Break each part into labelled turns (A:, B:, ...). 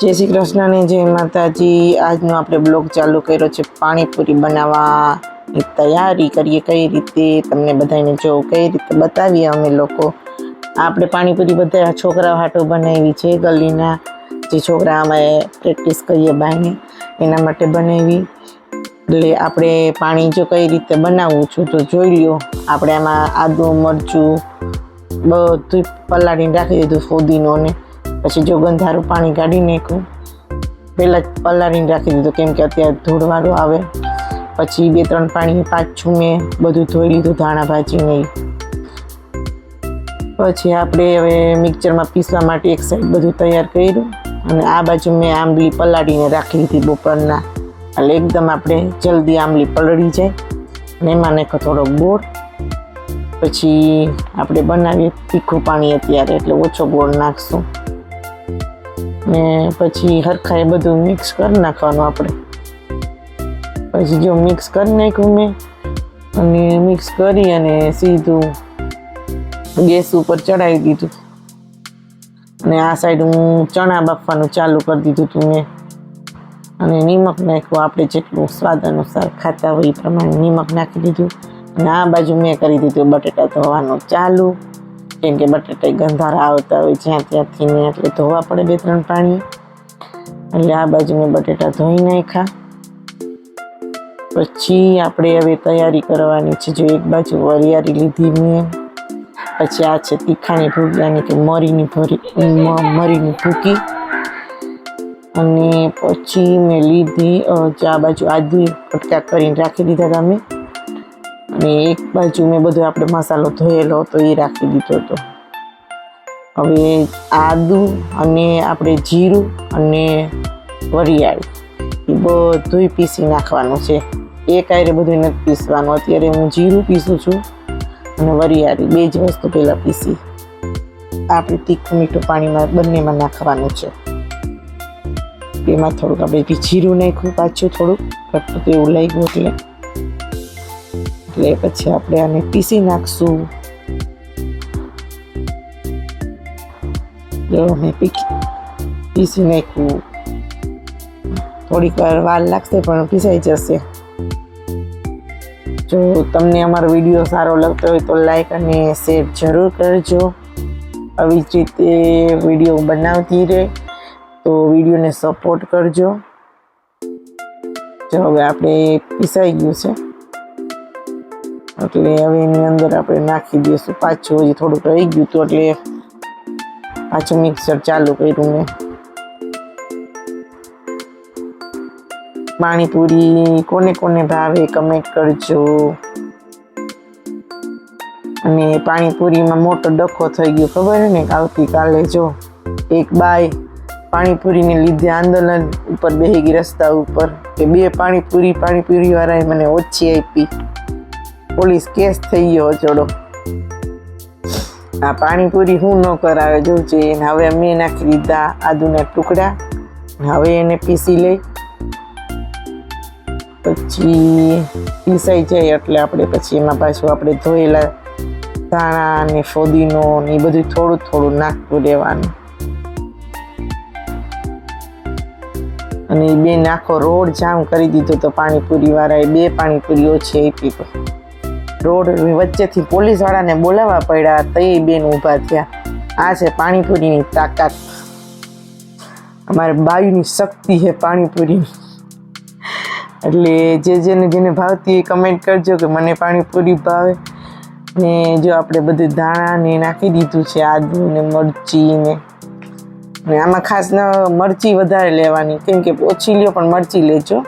A: જય શ્રી કૃષ્ણ ને જય માતાજી. આજનો આપણે બ્લોગ ચાલુ કર્યો છે પાણીપુરી બનાવવાની તૈયારી કરીએ કઈ રીતે, તમને બધાને જો કઈ રીતે બતાવીએ અમે લોકો. આપણે પાણીપુરી બધા છોકરાઓ હાટો બનાવી છે, ગલીના. જે છોકરા અમે પ્રેક્ટિસ કરીએ બાઈને એના માટે બનાવી. એટલે આપણે પાણી જો કઈ રીતે બનાવવું છું તો જોઈ લ્યો. આપણે આમાં આદું, મરચું બધું પલાળીને રાખી દીધું ફોદીનો ને પછી જો ગંધારું પાણી કાઢી નાખ્યું, પહેલાં જ પલાળીને રાખી દીધું, કેમ કે અત્યારે ધૂળવાળો આવે. પછી બે, ત્રણ પાણી પાછું મેં બધું ધોઈ લીધું, ધાણા ભાજીને પછી આપણે હવે મિક્સરમાં પીસવા માટે એક સાઈડ બધું તૈયાર કર્યું, અને આ બાજુ મેં આંબલી પલાળીને રાખી લીધી બપોરના. એટલે એકદમ આપણે જલ્દી આંબલી પલળી જાય, અને એમાં નાખો થોડોક ગોળ. પછી આપણે બનાવીએ તીખું પાણી અત્યારે, એટલે ઓછો ગોળ નાખશું. ને પછી હરખાએ બધું મિક્સ કરી નાખવાનું આપણે. પછી જો મિક્સ કરી નાખ્યું મેં, અને મિક્સ કરી અને સીધું ગેસ ઉપર ચડાવી દીધું. અને આ સાઈડ હું ચણા બાફવાનું ચાલુ કરી દીધું હતું મેં. અને નિમક નાખ્યું, આપણે જેટલું સ્વાદ અનુસાર ખાતા હોય એ પ્રમાણે નિમક નાખી દીધું. અને આ બાજુ મેં કરી દીધું બટેટા ધોવાનું ચાલુ. કેમ કે બટેટા ગંધારા આવતા હોય જ્યાં ત્યાંથી ને એટલે ધોવા પડે બે ત્રણ પાણી એટલે આ બાજુ મેં બટેટા ધોઈ નાખ્યા. પછી આપણે હવે તૈયારી કરવાની છે, જો એક બાજુ વરિયાળી લીધી મેં, પછી આ છે તીખાની ભૂકી કે મરીની ભરી મરીની ભૂકી. અને પછી મેં લીધી આ બાજુ આદુ કટકા કરીને રાખી દીધા હતા મેં અને એક બાજુ મેં બધો આપણે મસાલો ધોયેલો હતો, એ રાખી દીધો હતો. હવે આદુ અને આપણે જીરું અને વરિયાળી, એ બધું પીસી નાખવાનું છે. એક આયરે બધું નથી પીસવાનું. અત્યારે હું જીરું પીસું છું અને વરિયાળી, બે જ વસ્તુ પહેલાં પીસી. આપણે તીખું મીઠું પાણીમાં બંનેમાં નાખવાનું છે. એમાં થોડુંક આપણે જીરું નાખ્યું, પાછું થોડુંક ઘટતું એવું લાગ્યું એટલે એટલે પછી આપણે આને પીસી નાખશું. જો મેં પીસી નાખ્યું. થોડીક વાર વાર લાગશે પણ પીસાઈ જશે. જો તમને અમારો વીડિયો સારો લાગતો હોય તો લાઈક અને શેર જરૂર કરજો. આવી જ રીતે વીડિયો બનાવતી રહે તો વિડીયોને સપોર્ટ કરજો. જો હવે આપણે પીસાઈ ગયું છે. એટલે હવે એની અંદર આપણે નાખી દઈશું. પાછું હજી થોડુંક રહી ગયું હતું, એટલે પાછું મિક્સર ચાલુ કર્યું મેં. પાણીપુરી કોને કોને ભાવે કમેન્ટ કરજો. અને પાણીપુરીમાં મોટો ડખો થઈ ગયો, ખબર ને? આવતીકાલે જો એક બાય પાણીપુરીને લીધે આંદોલન ઉપર બેહી ગઈ રસ્તા ઉપર. કે બે પાણીપુરી પાણીપુરી વાળાએ મને ઓછી આપી. પોલીસ કેસ થઈ ગયો ચોડો આ પાણીપુરી હું ન કરાવે જોજે એને હવે મેં નાખી દીધા આદુના ટુકડા હવે એને પીસી લઈ. પછી પીસાઈ જાય એટલે આપણે પછી એમાં પાછું આપણે ધોયેલા ધાણા ને ફોદીનો ને એ બધું થોડું થોડું નાખતું રહેવાનું. અને એ બે નાખો, રોડ જામ કરી દીધો તો પાણીપુરી વાળા એ બે પાણીપુરી ઓછી આપી રોડ વચ્ચેથી પોલીસવાળાને બોલાવવા પડ્યા તો એ બેન ઊભા થયા. આ છે પાણીપુરીની તાકાત. અમારે બાયુની શક્તિ છે પાણીપુરીની. એટલે જે જેને જેને ભાવતી એ કમેન્ટ કરજો કે મને પાણીપુરી ભાવે. ને જો આપણે બધું ધાણા ને નાખી દીધું છે, આદુ ને મરચી ને. ને આમાં ખાસ મરચી વધારે લેવાની, કેમ કે ઓછી લ્યો પણ મરચી લેજો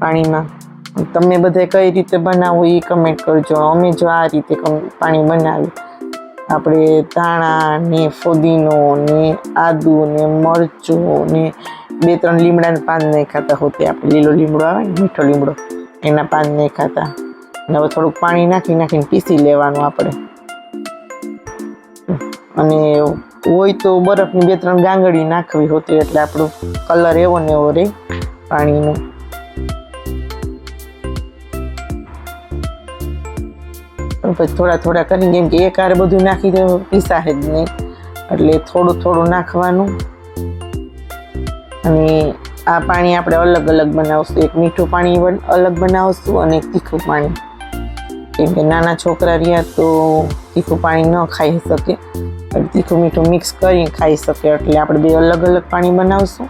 A: પાણીમાં. તમે બધે કઈ રીતે બનાવો એ કમેન્ટ કરજો. અમે જો આ રીતે પાણી બનાવી આપણે ધાણા ને ફુદીનો ને આદુ ને મરચું ને બે ત્રણ લીમડાના પાન નહીં ખાતા હોતે આપણે. લીલો લીમડો આવે ને, મીઠો લીમડો, એના પાન નહીં ખાતા. અને હવે થોડુંક પાણી નાખી નાખીને પીસી લેવાનું આપણે. અને હોય તો બરફની બે ત્રણ ગાંગડી નાખવી હોતી એટલે આપણો કલર એવો ને એવો રહે પાણીનો. પણ પછી થોડા થોડા કરીને કેમ કે એક હારે બધું નાખી દે પીસાશે જ નહીં. એટલે થોડું થોડું નાખવાનું. અને આ પાણી આપણે અલગ અલગ બનાવશું. એક મીઠું પાણી અલગ બનાવશું અને એક તીખું પાણી. કેમ કે નાના છોકરા રહ્યા તો તીખું પાણી ન ખાઈ શકે. એટલે તીખું મીઠું મિક્સ કરીને ખાઈ શકે. એટલે આપણે બે અલગ અલગ પાણી બનાવશું.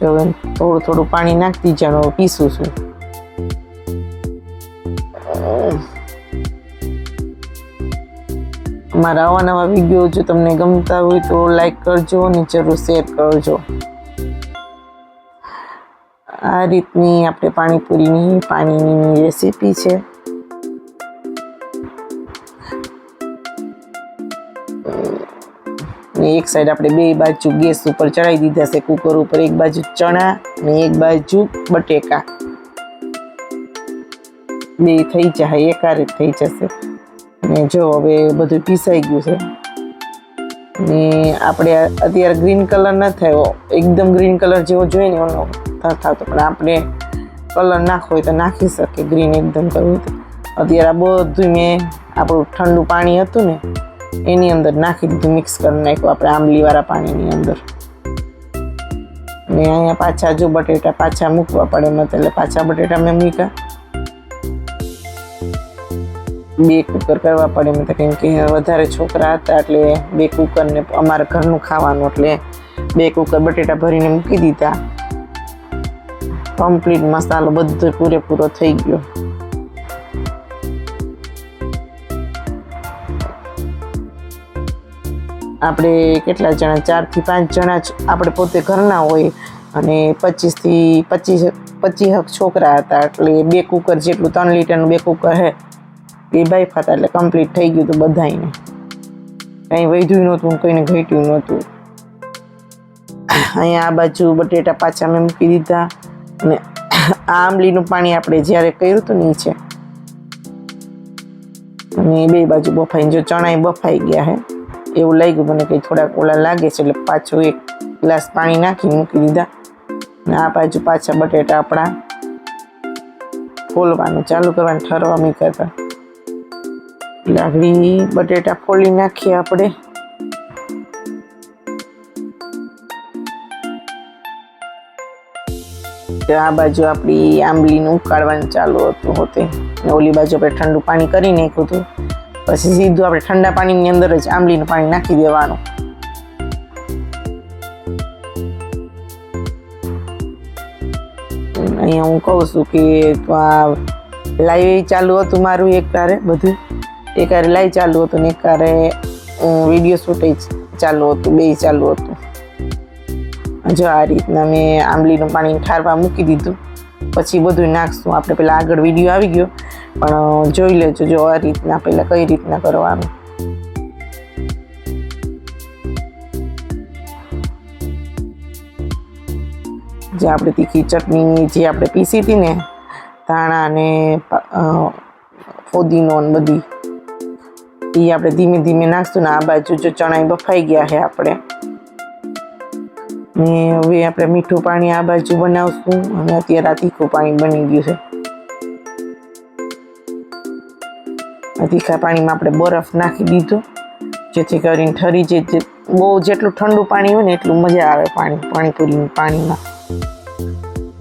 A: જો થોડું થોડું પાણી નાખતી જાણો પીસું છું. મારા આવા નવા વીડિયો જો તમને ગમતા હોય તો લાઈક કરજો અને જરૂર શેર કરજો. આ રીતની આપણે પાણીપુરીની પાણીની રેસીપી છે. ને એક સાઈડ આપણે બે બાજુ ગેસ ઉપર ચડાવી દીધા છે કુકર ઉપર એક બાજુ ચણા ને એક બાજુ બટેકા. બે થઈ જાય એકારે થઈ જશે. ને જો હવે બધું પીસાઈ ગયું છે. ને આપણે અત્યારે ગ્રીન કલર ન થયો, એકદમ ગ્રીન કલર જેવો જોઈએ ને એનો થતો. પણ આપણે કલર નાખવો હોય તો નાખી શકીએ ગ્રીન એકદમ કરવું અત્યારે આ બધું મેં આપણું ઠંડુ પાણી હતું ને, એની અંદર નાખી દીધું મિક્સ કરી નાખ્યું, આપણે આંબલીવાળા પાણીની અંદર. ને અહીંયા પાછા જો બટેટા પાછા મૂકવા પડે મત એટલે પાછા બટેટા મેં મૂક્યા. બે કુકર કરવા પડે મેં તો કેમ કે વધારે છોકરા હતા એટલે બે કુકરને અમારે ઘરનું ખાવાનું એટલે બે કુકર બટેટા ભરીને મૂકી દીધા. કમ્પ્લીટ મસાલો બધો પૂરેપૂરો થઈ ગયો. આપણે કેટલા જણા? ચારથી પાંચ જણા આપણે પોતે ઘરના હોય અને પચીસથી પચીસ પચીસ છોકરા હતા એટલે બે કુકર જેટલું, ત્રણ લીટરનું બે કુકર હે. એ બાઈફ હતા એટલે કમ્પ્લીટ થઈ ગયું હતું બધાને કંઈ વધ્યું નહોતું, કંઈને ઘટ્યું નહોતું. અહીંયા આ બાજુ બટેટા પાછા મેં મૂકી દીધા અને આ આંબલીનું પાણી આપણે જ્યારે કર્યું હતું નીચે અને બે બાજુ બફાઈને જો ચણાય બફાઈ ગયા હે, એવું લાગ્યું મને કંઈ થોડાક ઓલા લાગે છે એટલે પાછું એક ગ્લાસ પાણી નાખી મૂકી દીધા. અને આ બાજુ પાછા બટેટા આપણા ફોલવાનું ચાલુ કરવાનું, ઠરવા મૂક્યા હતા. લાગડી બટેટા ફોલી નાખીએ આપણે. આ બાજુ આપણી આંબલીનું ઉકાળવાનું ચાલુ હતું હોતે. ઓલી બાજુ આપણે ઠંડુ પાણી કરી નાખ્યું હતું. પછી સીધું આપણે ઠંડા પાણીની અંદર જ આંબલીનું પાણી નાખી દેવાનું. અહીંયા હું કહું છું કે લાઈવ ચાલુ હતું મારું એક તારે બધું. એક કારે લાઈવ ચાલુ હતું ને કારે વીડિયો શૂટ ચાલુ હતું, બે ચાલુ હતું. જો આ રીતના મેં આંબલીનું પાણી ઠારવા મૂકી દીધું. પછી બધું નાખશું. આપણે પેલા આગળ વીડિયો આવી ગયો. પણ જોઈ લેજો જો આ રીતના પહેલાં કઈ રીતના કરવાનું. જે આપણે તીખી ચટણી જે આપણે પીસી હતી ને, ધાણા ને ફોદીનો બધી. એ આપણે ધીમે ધીમે નાખશું ને આ બાજુ જો ચણા બફાઈ ગયા છે આપણે. ને હવે આપણે મીઠું પાણી આ બાજુ બનાવશું અને અત્યારે આ તીખું પાણી બની ગયું છે. આ તીખા પાણીમાં આપણે બરફ નાખી દીધો, જેથી કરીને ઠરી જે બહુ જેટલું ઠંડુ પાણી હોય ને એટલું મજા આવે પાણી પાણીપુરી પાણીમાં.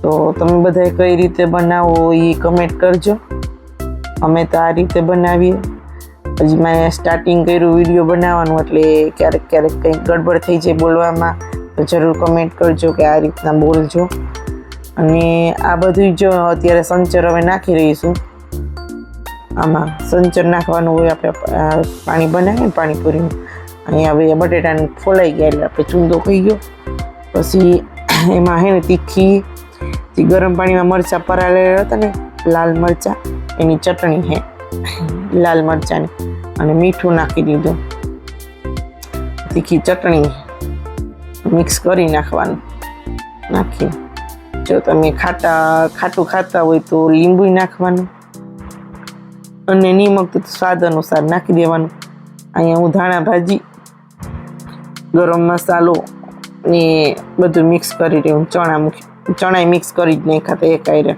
A: તો તમે બધા કઈ રીતે બનાવો એ કમેન્ટ કરજો. અમે તો આ રીતે બનાવીએ. હજી મેં સ્ટાર્ટિંગ કર્યું વીડિયો બનાવવાનું એટલે ક્યારેક ક્યારેક કંઈક ગડબડ થઈ જાય બોલવામાં, તો જરૂર કમેન્ટ કરજો કે આ રીતના બોલજો. અને આ બધું જો અત્યારે સંચર હવે નાખી રહીશું. આમાં સંચર નાખવાનું હોય આપણે પાણી બનાવીએ પાણીપુરીનું. અહીંયા હવે બટેટાને ફોલાઈ ગયા એટલે આપણે ચૂંદો ખાઈ ગયો. પછી એમાં હે ને તીખી ગરમ પાણીમાં મરચાં પરાળેલા હતા ને, લાલ મરચાં, એની ચટણી હે. લાલ મરચાંની અને મીઠું નાખી દીધું. તીખી ચટણી મિક્સ કરી નાખવાનું. નાખી. જો તમે ખાટા, ખાટું ખાતા હોય તો લીંબુ નાખવાનું. અને નિમક તો સ્વાદ અનુસાર નાખી દેવાનું. અહીંયા હું ધાણા ભાજી, ગરમ મસાલો ને બધું મિક્સ કરી રહ્યું. ચણા મૂકી ચણા મિક્સ કરી જ નહીં ખાતા એક આયરે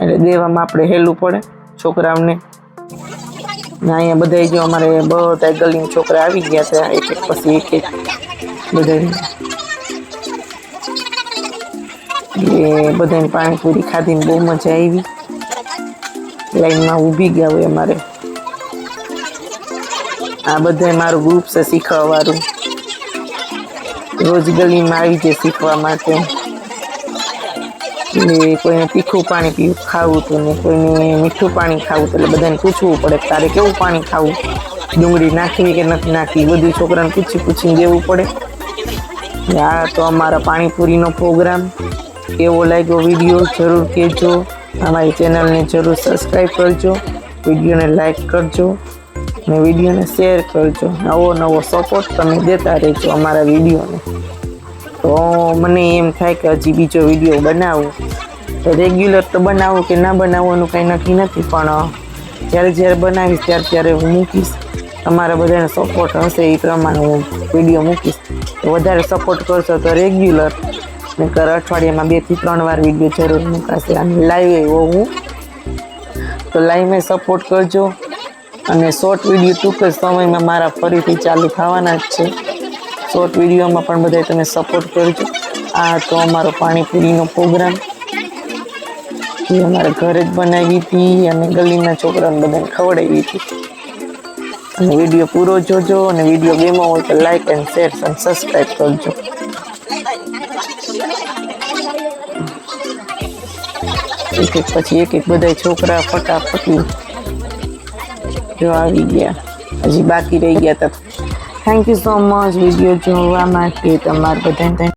A: એટલે દેવામાં આપણે હેલું પડે છોકરાઓને. અહીંયા બધા જો અમારે બધા ગલીના છોકરા આવી ગયા છે. એક એક પછી એક એક બધા. એ બધાને પાણીપુરી ખાધીને બહુ મજા આવી. લાઈનમાં ઊભી ગયા હોય અમારે. આ બધા મારું ગ્રુપ છે શીખવા વાળું રોજ ગલીમાં આવી જાય શીખવા માટે. એટલે કોઈને તીખું પાણી પીવું ખાવું હતું ને કોઈને મીઠું પાણી ખાવું એટલે બધાને પૂછવું પડે તારે કેવું પાણી ખાવું? ડુંગળી નાખવી કે નથી નાખવી? બધું છોકરાને પૂછી પૂછીને દેવું પડે. આ તો અમારા પાણીપુરીનો પ્રોગ્રામ. કેવો લાગ્યો વીડિયો? જરૂર કહેજો. અમારી ચેનલને જરૂર સબસ્ક્રાઈબ કરજો. વિડીયોને લાઈક કરજો ને વિડીયોને શેર કરજો. નવો નવો સપોર્ટ તમે દેતા રહેજો અમારા વિડીયોને. તો મને એમ થાય કે હજી બીજો વીડિયો બનાવું. તો રેગ્યુલર તો બનાવું કે ના બનાવવાનું કંઈ નક્કી નથી, પણ જ્યારે જ્યારે બનાવીશ ત્યારે ત્યારે હું મૂકીશ. તમારા બધાને સપોર્ટ હશે એ પ્રમાણે હું વીડિયો મૂકીશ. તો વધારે સપોર્ટ કરશો તો રેગ્યુલર નકર અઠવાડિયામાં બેથી ત્રણ વાર વીડિયો જરૂર મૂકાશે અને લાઈવ એવો હું તો લાઈવમાં સપોર્ટ કરજો. અને શોર્ટ વીડિયો ટૂંક જ સમયમાં મારા ફરીથી ચાલુ થવાના જ છે. શોર્ટ વિડીયોમાં પણ બધા તમે સપોર્ટ કરજો. આ તો અમારો પાણીપુરીનો પ્રોગ્રામ એ અમારા ઘરે જ બનાવી હતી અને ગલીના છોકરાને બધાને ખવડાવી હતી. અને વીડિયો પૂરો જોજો અને વીડિયો ગેમો હોય તો લાઈક એન્ડ શેર અને સબસ્ક્રાઈબ કરજો. એક એક પછી એક એક બધા છોકરા ફટાફટી જો આવી ગયા. હજી બાકી રહી ગયા હતા thank you so much video જોવા માટે તમારા બધાને